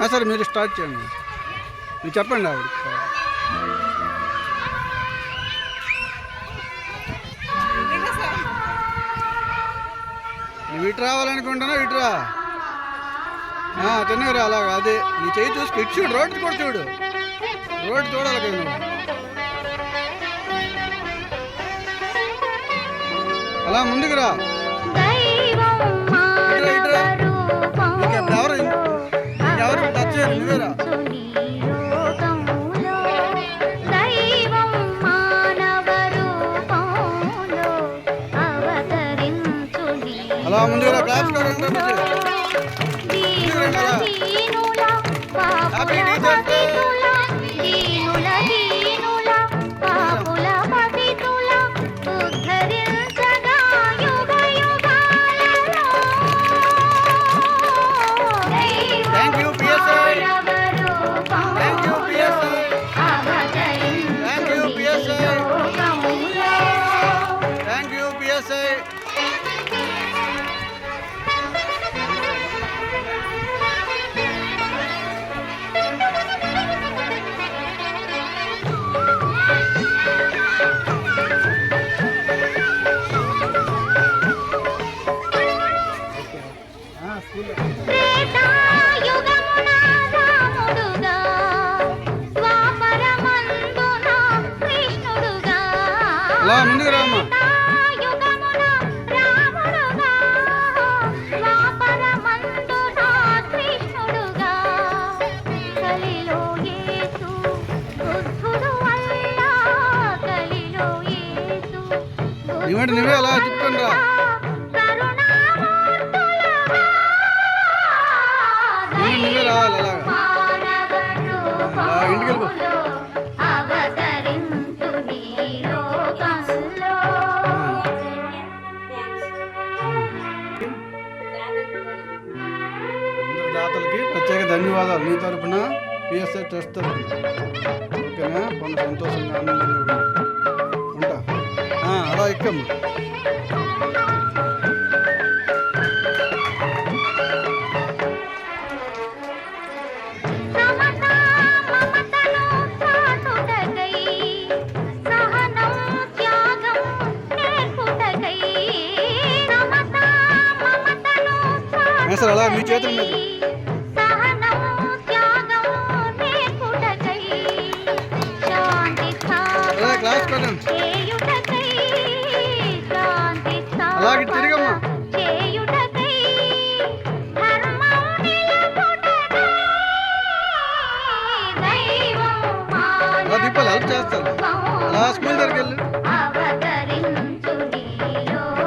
Sir సరే మీరు start చేయండి. మీరు చెప్పండి ఆవిడ. నువ్వు ఇటు రావాలనుకుంటున్నావు ఇటురా అలాగా అదే. నీ చేయి చూసి ఇటు చూడు రోడ్డు కూడా చూడు. రోడ్డు చూడాలి కదా నువ్వు. అలా ముందుకు రా. అవతరించుని అలా ముందుకు అల్లా, కలిలో యేసు, నువ్వేంటి నువ్వే అలా తిప్పుకొని రా. నువ్వు రావాలి అలాగా అలా. ఇంటికి వెళ్ళిపో. ధన్యవాదాలు. నీ తరపున పిఎస్ఐ ట్రస్ట్ తరపున ఓకేనా? కొంత సంతోషంగా ఆనందంగా. ఉంటా. అలా ఎక్కమ్మా మేస్టర్ అలా మీ చేతుల చేస్తాను. నా స్కూల్ దగ్గరికి వెళ్ళు.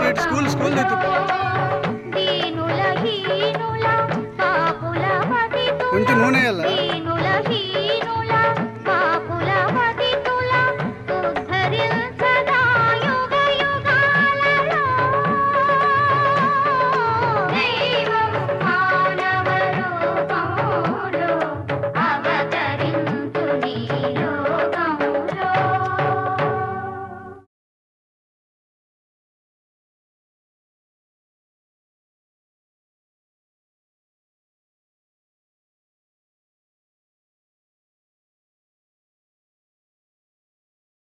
ఇటు స్కూల్ స్కూల్ కొంచెం నూనె వెళ్ళా